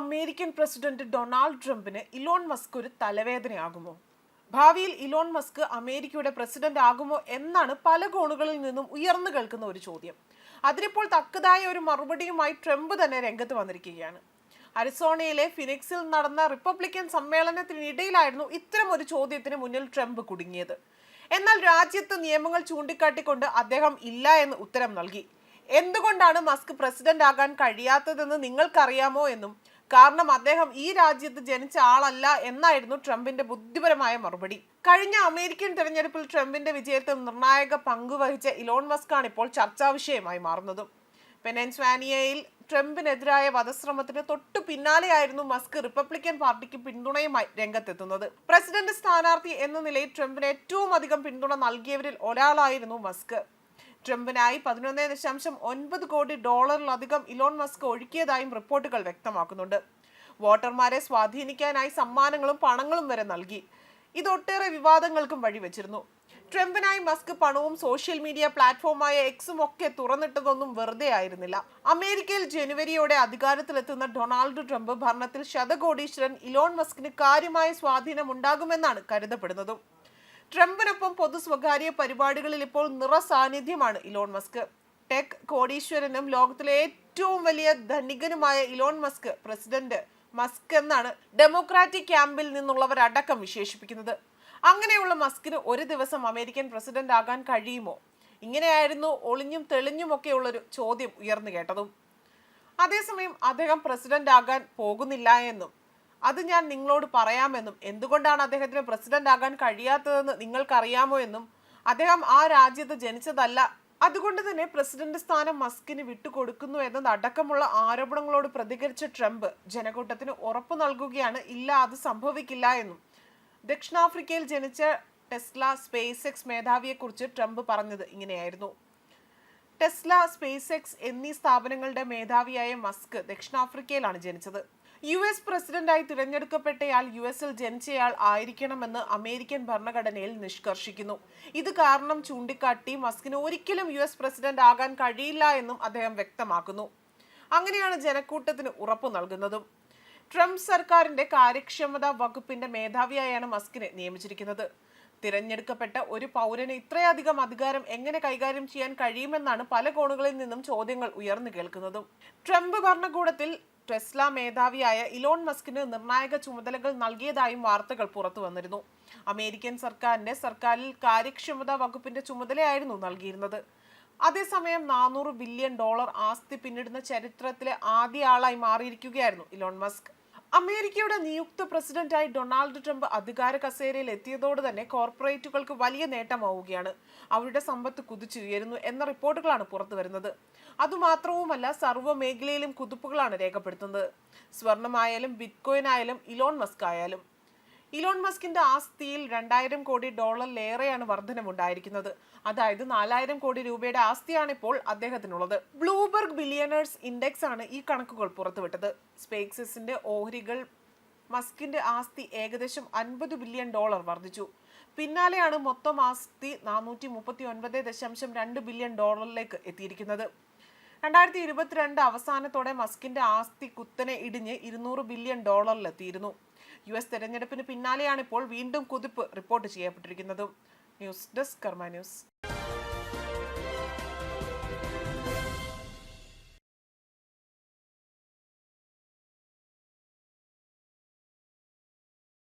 American president Donald ട്രംപിന് Elon Musk ഒരു തലവേദനയാകുമോ? ഭാവിയിൽ ഇലോൺ മസ്ക് അമേരിക്കയുടെ പ്രസിഡന്റ് ആകുമോ എന്നാണ് പല കോണുകളിൽ നിന്നും ഉയർന്നു കേൾക്കുന്ന ഒരു ചോദ്യം. അതിനിപ്പോൾ തക്കതായ ഒരു മറുപടിയുമായി ട്രംപ് തന്നെ രംഗത്ത് വന്നിരിക്കുകയാണ്. അരിസോണയിലെ ഫിനിക്സിൽ നടന്ന റിപ്പബ്ലിക്കൻ സമ്മേളനത്തിനിടയിലായിരുന്നു ഇത്തരം ഒരു ചോദ്യത്തിന് മുന്നിൽ ട്രംപ് കുടുങ്ങിയത്. എന്നാൽ രാജ്യത്ത് നിയമങ്ങൾ ചൂണ്ടിക്കാട്ടിക്കൊണ്ട് അദ്ദേഹം ഇല്ല എന്ന് ഉത്തരം നൽകി. എന്തുകൊണ്ടാണ് മസ്ക് പ്രസിഡന്റ് ആകാൻ കഴിയാത്തതെന്ന് നിങ്ങൾക്കറിയാമോ എന്നും കാരണം അദ്ദേഹം ഈ രാജ്യത്ത് ജനിച്ച ആളല്ല എന്നായിരുന്നു ട്രംപിന്റെ ബുദ്ധിപരമായ മറുപടി. കഴിഞ്ഞ അമേരിക്കൻ തെരഞ്ഞെടുപ്പിൽ ട്രംപിന്റെ വിജയത്തിൽ നിർണായക പങ്കുവഹിച്ച ഇലോൺ മസ്ക് ആണ് ഇപ്പോൾ ചർച്ചാ വിഷയമായി മാറുന്നതും. പെനൻസ്വാനിയയിൽ ട്രംപിനെതിരായ വധശ്രമത്തിന് തൊട്ടു പിന്നാലെയായിരുന്നു മസ്ക് റിപ്പബ്ലിക്കൻ പാർട്ടിക്ക് പിന്തുണയുമായി രംഗത്തെത്തുന്നത്. പ്രസിഡന്റ് സ്ഥാനാർത്ഥി എന്ന നിലയിൽ ട്രംപിന് ഏറ്റവും അധികം പിന്തുണ നൽകിയവരിൽ ഒരാളായിരുന്നു മസ്ക്. ട്രംപിനായി പതിനൊന്ന് ദശാംശം ഒൻപത് കോടി ഡോളറിലധികം ഇലോൺ മസ്ക് ഒഴുക്കിയതായും റിപ്പോർട്ടുകൾ വ്യക്തമാക്കുന്നുണ്ട്. വോട്ടർമാരെ സ്വാധീനിക്കാനായി സമ്മാനങ്ങളും പണങ്ങളും വരെ നൽകി. ഇത് ഒട്ടേറെ വിവാദങ്ങൾക്കും വഴിവെച്ചിരുന്നു. ട്രംപിനായി മസ്ക് പണവും സോഷ്യൽ മീഡിയ പ്ലാറ്റ്ഫോമായ എക്സും ഒക്കെ തുറന്നിട്ടതൊന്നും വെറുതെ ആയിരുന്നില്ല. അമേരിക്കയിൽ ജനുവരിയോടെ അധികാരത്തിലെത്തുന്ന ഡൊണാൾഡ് ട്രംപ് ഭരണത്തിൽ ശതകോടീശ്വരൻ ഇലോൺ മസ്കിന് കാര്യമായ സ്വാധീനം ഉണ്ടാകുമെന്നാണ് കരുതപ്പെടുന്നതും. ട്രംപിനൊപ്പം പൊതു സ്വകാര്യ പരിപാടികളിൽ ഇപ്പോൾ നിറ സാന്നിധ്യമാണ് ഇലോൺ മസ്ക്. ടെക് കോടീശ്വരനും ലോകത്തിലെ ഏറ്റവും വലിയ ധനികനുമായ ഇലോൺ മസ്ക് പ്രസിഡന്റ് മസ്ക് എന്നാണ് ഡെമോക്രാറ്റിക് ക്യാമ്പിൽ നിന്നുള്ളവരടക്കം വിശേഷിപ്പിക്കുന്നത്. അങ്ങനെയുള്ള മസ്കിന് ഒരു ദിവസം അമേരിക്കൻ പ്രസിഡന്റ് ആകാൻ കഴിയുമോ? ഇങ്ങനെയായിരുന്നു ഒളിഞ്ഞും തെളിഞ്ഞുമൊക്കെയുള്ളൊരു ചോദ്യം ഉയർന്നു കേട്ടതും. അതേസമയം അദ്ദേഹം പ്രസിഡന്റ് ആകാൻ പോകുന്നില്ല എന്നും അത് ഞാൻ നിങ്ങളോട് പറയാമെന്നും എന്തുകൊണ്ടാണ് അദ്ദേഹത്തിന് പ്രസിഡന്റ് ആകാൻ കഴിയാത്തതെന്ന് നിങ്ങൾക്കറിയാമോ എന്നും അദ്ദേഹം ആ രാജ്യത്ത് ജനിച്ചതല്ല അതുകൊണ്ട് തന്നെ പ്രസിഡന്റ് സ്ഥാനം മസ്കിന് വിട്ടുകൊടുക്കുന്നു എന്നത് അടക്കമുള്ള ആരോപണങ്ങളോട് പ്രതികരിച്ച ട്രംപ് ജനക്കൂട്ടത്തിന് ഉറപ്പു നൽകുകയാണ്. ഇല്ല അത് സംഭവിക്കില്ല എന്നും. ദക്ഷിണാഫ്രിക്കയിൽ ജനിച്ച ടെസ്ല സ്പേസ് എക്സ് മേധാവിയെക്കുറിച്ച് ട്രംപ് പറഞ്ഞത് ഇങ്ങനെയായിരുന്നു. ടെസ്ല സ്പേസ് എക്സ് എന്നീ സ്ഥാപനങ്ങളുടെ മേധാവിയായ മസ്ക് ദക്ഷിണാഫ്രിക്കയിലാണ് ജനിച്ചത്. യു എസ് പ്രസിഡന്റായി തിരഞ്ഞെടുക്കപ്പെട്ടയാൾ യു എസിൽ ജനിച്ചയാൾ ആയിരിക്കണമെന്ന് അമേരിക്കൻ ഭരണഘടനയിൽ നിഷ്കർഷിക്കുന്നു. ഇത് കാരണം ചൂണ്ടിക്കാട്ടി മസ്കിന് ഒരിക്കലും യു എസ് പ്രസിഡന്റ് ആകാൻ കഴിയില്ല എന്നും അദ്ദേഹം വ്യക്തമാക്കുന്നു. അങ്ങനെയാണ് ജനക്കൂട്ടത്തിന് ഉറപ്പു നൽകുന്നതും. ട്രംപ് സർക്കാരിന്റെ കാര്യക്ഷമത വകുപ്പിന്റെ മേധാവിയായാണ് മസ്കിനെ നിയമിച്ചിരിക്കുന്നത്. തിരഞ്ഞെടുക്കപ്പെട്ട ഒരു പൗരന് ഇത്രയധികം അധികാരം എങ്ങനെ കൈകാര്യം ചെയ്യാൻ കഴിയുമെന്നാണ് പല കോണുകളിൽ നിന്നും ചോദ്യങ്ങൾ ഉയർന്നു കേൾക്കുന്നതും. ട്രംപ് ഭരണകൂടത്തിൽ ടെസ്ല മേധാവിയായ ഇലോൺ മസ്കിന് നിർണായക ചുമതലകൾ നൽകിയതായും വാർത്തകൾ പുറത്തു വന്നിരുന്നു. അമേരിക്കൻ സർക്കാരിന്റെ സർക്കാരിൽ കാര്യക്ഷമതാ വകുപ്പിന്റെ ചുമതലയായിരുന്നു നൽകിയിരുന്നത്. അതേസമയം നാനൂറ് ബില്യൺ ഡോളർ ആസ്തി പിന്നിടുന്ന ചരിത്രത്തിലെ ആദ്യ ആളായി മാറിയിരിക്കുകയായിരുന്നു ഇലോൺ മസ്ക്. അമേരിക്കയുടെ നിയുക്ത പ്രസിഡന്റായി ഡൊണാൾഡ് ട്രംപ് അധികാര കസേരയിൽ എത്തിയതോടെ തന്നെ കോർപ്പറേറ്റുകൾക്ക് വലിയ നേട്ടമാവുകയാണ്. അവരുടെ സമ്പത്ത് കുതിച്ചുയരുന്നു എന്ന റിപ്പോർട്ടുകളാണ് പുറത്തു വരുന്നത്. അതുമാത്രവുമല്ല സർവ മേഖലയിലും കുതിപ്പുകളാണ് രേഖപ്പെടുത്തുന്നത്. സ്വർണമായാലും ബിറ്റ്കോയിൻ ആയാലും ഇലോൺ മസ്ക് ആയാലും ഇലോൺ മസ്കിന്റെ ആസ്തിയിൽ രണ്ടായിരം കോടി ഡോളറിലേറെയാണ് വർധനമുണ്ടായിരിക്കുന്നത് അതായത് നാലായിരം കോടി രൂപയുടെ ആസ്തിയാണ് ഇപ്പോൾ അദ്ദേഹത്തിനുള്ളത്. ബ്ലൂബർഗ് ബില്യണേഴ്സ് ഇൻഡെക്സ് ആണ് ഈ കണക്കുകൾ പുറത്തുവിട്ടത്. സ്പേക്സിന്റെ ഓഹരികൾ മസ്കിന്റെ ആസ്തി ഏകദേശം അൻപത് ബില്യൺ ഡോളർ വർദ്ധിച്ചു പിന്നാലെയാണ് മൊത്തം ആസ്തി നാനൂറ്റി മുപ്പത്തി ഒൻപത് ദശാംശം രണ്ട് ബില്യൺ ഡോളറിലേക്ക് എത്തിയിരിക്കുന്നത്. രണ്ടായിരത്തി ഇരുപത്തിരണ്ട് അവസാനത്തോടെ മസ്കിന്റെ ആസ്തി കുത്തനെ ഇടിഞ്ഞ് ഇരുന്നൂറ് ബില്യൺ ഡോളറിലെത്തിയിരുന്നു. യു എസ് തെരഞ്ഞെടുപ്പിന് പിന്നാലെയാണ് ഇപ്പോൾ വീണ്ടും കുതിപ്പ് report ചെയ്യപ്പെട്ടിരിക്കുന്നതും. News desk Karma news.